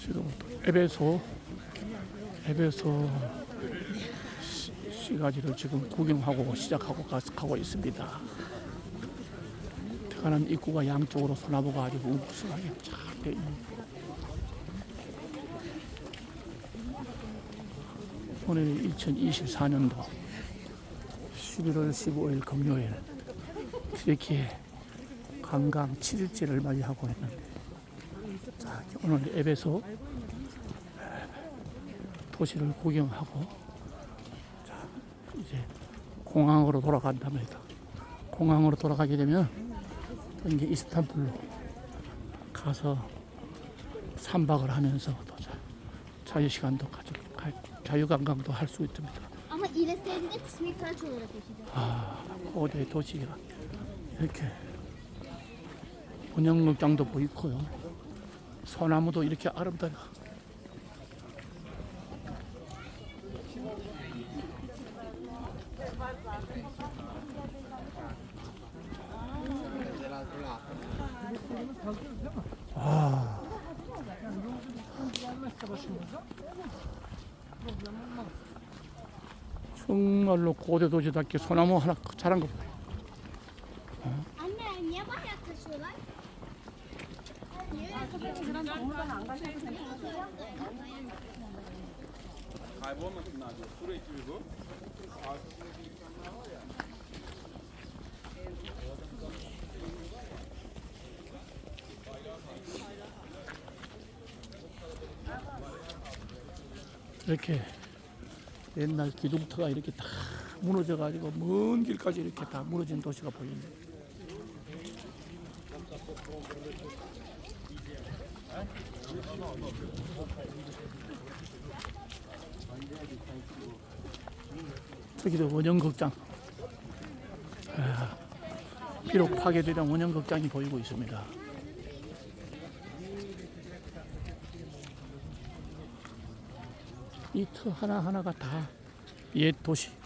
지금 에베소 에베소 시- 시가지를 지금 구경하고 시작하고 가, 가고 있습니다. 들어가는 입구가 양쪽으로 소나무가 아주 우수하게 잘돼. 오늘 2024년도 11월 15일 금요일 이렇게 관광 7일째를 맞이하고 있는데 자, 오늘 앱에서 도시를 구경하고 자, 이제 공항으로 돌아간답니다. 공항으로 돌아가게 되면 또 이제 이스탄불로 가서 3박을 하면서 또 자, 자유시간도 가지고 갈- 자유관광도 할 수 있습니다. Ama İLS'de kısmi olarak. 아, 고대 도시가 이렇게 운영극장도 보이고요. 소나무도 이렇게 아름다워. 아, 정말로 고대 도시답게 소나무 하나 자란 거 봐요. 이렇게 옛날 기둥터가 이렇게 다 무너져 가지고 먼 길까지 이렇게 다 무너진 도시가 보이네. 저기도 원형극장. 아, 비록 파괴된 원형극장이 보이고 있습니다. 이 터 하나하나가 다 옛 도시.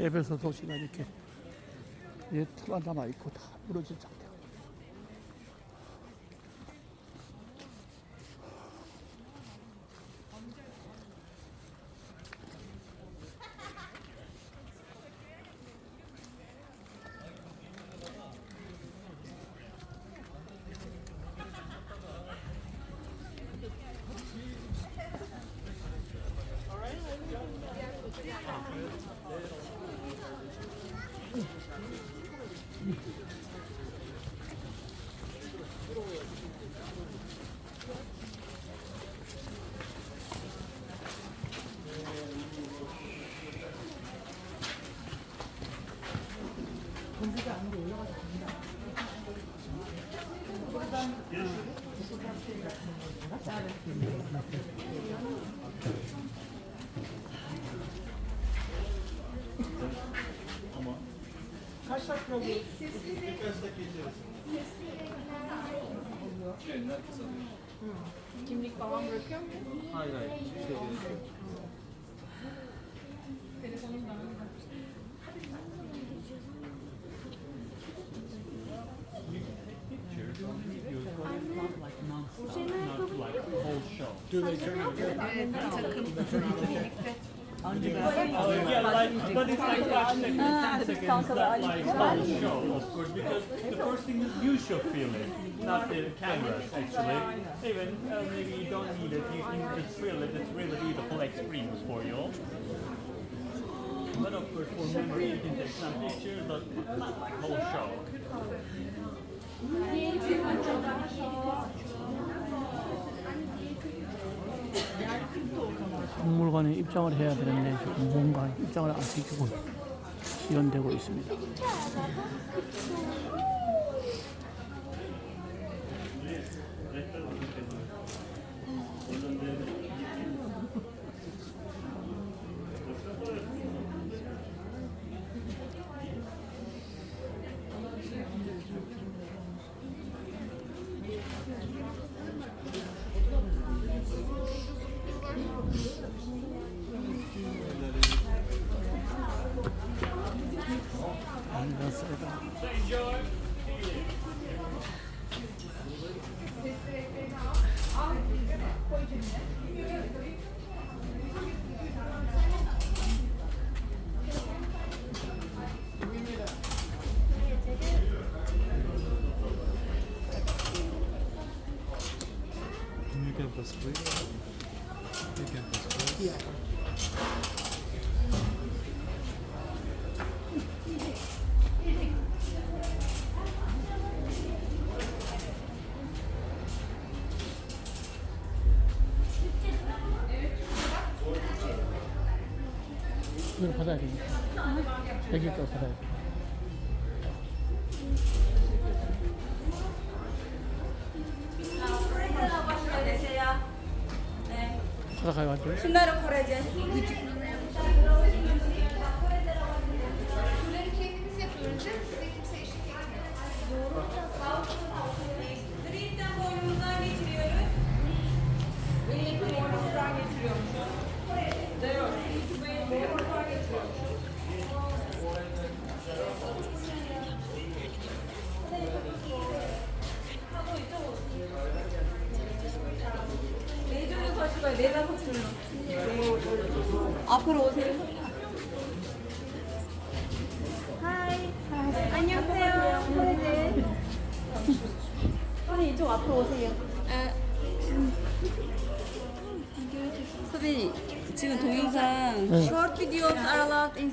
에베소 도시가 이렇게 옛 터가 남아 있고 다 무너진 상태. 건지가 안으로 올라가서 갑니다. satın alıyorsunuz? Birkaç dakika içerisinde. Trenler kısa Kimlik falan bırakıyor mu? Hayır hayır. Hiçbir şey gerek yok. Telefonum ben. Do they turn? Takım birlikte. But it's like five seconds, ten seconds, that like show, of course, because the first thing is you should feel it, not the cameras actually. Even uh, maybe you don't need it, you can just feel it, it's really beautiful experience for you. But of course, for memory, you can take some pictures, but not like whole show. 박물관에 입장을 해야 되는데 지금 뭔가 입장을 안 시키고 지연되고 있습니다. I'm. You can press play. You can press play. Yeah. 이걸 받아야 되니까. 여기 거 받아야 돼. 받아가지고. Şunları Korece. Green'den 앞으로 오세요. 하이. 안녕하세요. 네. 선생님 이쪽 앞으로 오세요. 선배님 지금 동영상 네. short videos are allowed in